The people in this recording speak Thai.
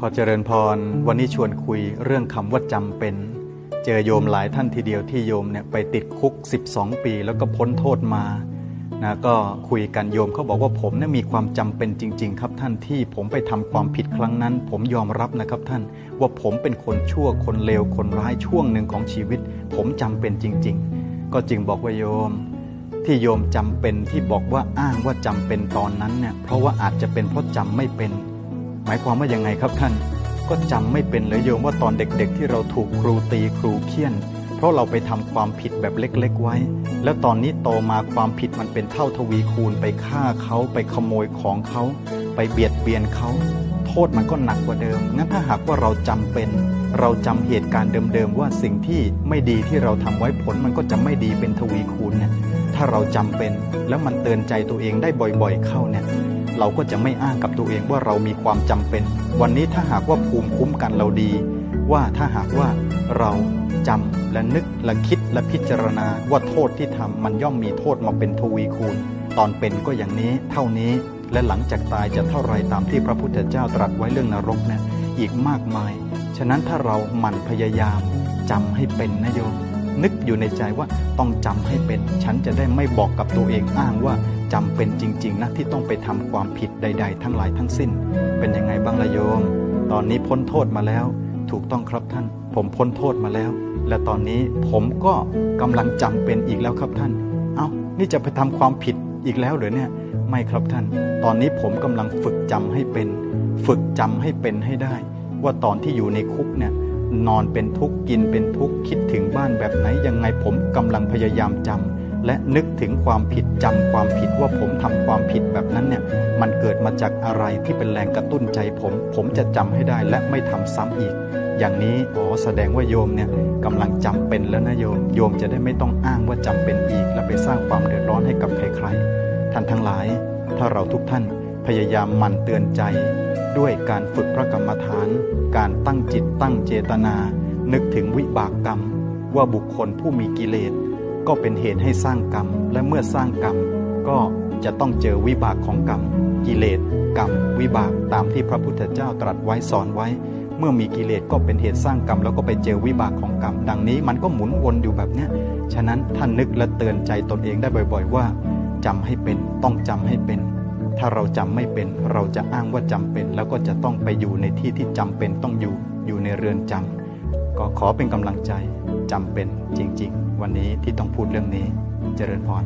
ขอเจริญพร วันนี้ชวนคุยเรื่องคำว่าจำเป็น เจอโยมหลายท่านทีเดียวที่โยมเนี่ยไปติดคุก 12 ปี แล้วก็พ้นโทษมานะก็คุยกันโยมเขาบอกว่าผมเนี่ยมีความจำเป็นจริง ๆ ครับท่านที่ผมไปทำความผิดครั้งนั้น ผมยอมรับนะครับท่านว่าผมเป็นคนชั่วคนเลวคนร้ายช่วงหนึ่งของชีวิต ผมจำเป็นจริง ๆ ก็จึงบอกว่าโยม ที่โยมจำเป็นที่บอกว่าอ้างว่าจำเป็นตอนนั้นเนี่ยเพราะว่าอาจจะเป็นเพราะจำไม่เป็น หมายความว่ายังไงครับท่าน ก็จำไม่เป็นเลยโยมว่าตอนเด็กๆ ที่เราถูกครูตีครูเคี่ยน เพราะเราไปทำความผิดแบบเล็กๆไว้ แล้วตอนนี้โตมาความผิดมันเป็นเท่าทวีคูณไปฆ่าเขาไปขโมยของเขา ไปเบียดเบียนเขาโทษมันก็หนักกว่าเดิม งั้นถ้าหากว่าเราจำเป็น เราจำเหตุการณ์เดิมๆว่าสิ่งที่ไม่ดีที่เราทำไว้ผลมันก็จะไม่ดีเป็นทวีคูณเนี่ยถ้าเราจำเป็นแล้วมันเตือนใจตัวเองได้บ่อยๆเข้าเนี่ย เราก็จะไม่อ้างกับตัวเองว่าเรามีความจำเป็น วันนี้ถ้าหากว่าภูมิคุ้มกันเราดี ว่าถ้าหากว่าเราจำและนึกและคิดและพิจารณาว่าโทษที่ทำมันย่อมมีโทษมาเป็นทวีคูณ ตอนเป็นก็อย่างนี้เท่านี้ และหลังจากตายจะเท่าไรตามที่พระพุทธเจ้าตรัสไว้เรื่องนรกเนี่ยอีกมากมาย ฉะนั้นถ้าเราหมั่นพยายามจำให้เป็นนะโยมนึกอยู่ในใจว่าต้องจำให้เป็น ฉันจะได้ไม่บอกกับตัวเองอ้างว่า จำเป็นจริง ๆนะที่ต้องไปทำความผิดใด ๆ ทั้งหลายทั้งสิ้น เป็นยังไงบ้างละโยม ตอนนี้พ้นโทษมาแล้ว ถูกต้องครับท่าน ผมพ้นโทษมาแล้ว และตอนนี้ผมก็กำลังจำเป็นอีกแล้วครับท่าน เอา้านี่จะไปทำความผิดอีกแล้วหรือเนี่ย ไม่ครับท่าน ตอนนี้ผมกำลังฝึกจำให้เป็น ฝึกจำให้เป็นให้ได้ ว่าตอนที่อยู่ในคุกเนี่ยนอนเป็นทุกข์กินเป็นทุกข์คิดถึงบ้านแบบไหนยังไงผมกำลังพยายามจำ และนึกถึงความผิดจำความผิดว่าผมทำความผิดแบบนั้นเนี่ยมันเกิดมาจากอะไรที่เป็นแรงกระตุ้นใจผม ผมจะจำให้ได้และไม่ทำซ้ำอีก อย่างนี้อ๋อแสดงว่าโยมเนี่ยกำลังจำเป็นแล้วนะโยมโยมจะได้ไม่ต้องอ้างว่าจำเป็นอีก และไปสร้างความเดือดร้อนให้กับใครๆท่านทั้งหลาย ถ้าเราทุกท่านพยายามมันเตือนใจ ด้วยการฝึกพระกรรมฐาน การตั้งจิตตั้งเจตนา นึกถึงวิบากกรรม ว่าบุคคลผู้มีกิเลส ก็เป็นเหตุให้สร้างกรรม และเมื่อสร้างกรรมก็จะต้องเจอวิบากของกรรม กิเลสกรรม วิบากตามที่พระพุทธเจ้าตรัสไว้สอนไว้ เมื่อมีกิเลสก็เป็นเหตุสร้างกรรม แล้วก็ไปเจอวิบากของกรรม ดังนี้มันก็หมุนวนอยู่แบบเนี้ยฉะนั้นท่านนึกและเตือนใจตนเองได้บ่อย ๆ ว่าจำให้เป็นต้องจำให้เป็น ถ้าเราจำไม่เป็นเราจะอ้างว่าจำเป็น แล้วก็จะต้องไปอยู่ในที่ที่จำเป็นต้องอยู่อยู่ในเรือนจำก็ขอเป็นกำลังใจ จำเป็นจริง ๆ วันนี้ที่ต้องพูดเรื่องนี้เจริญพร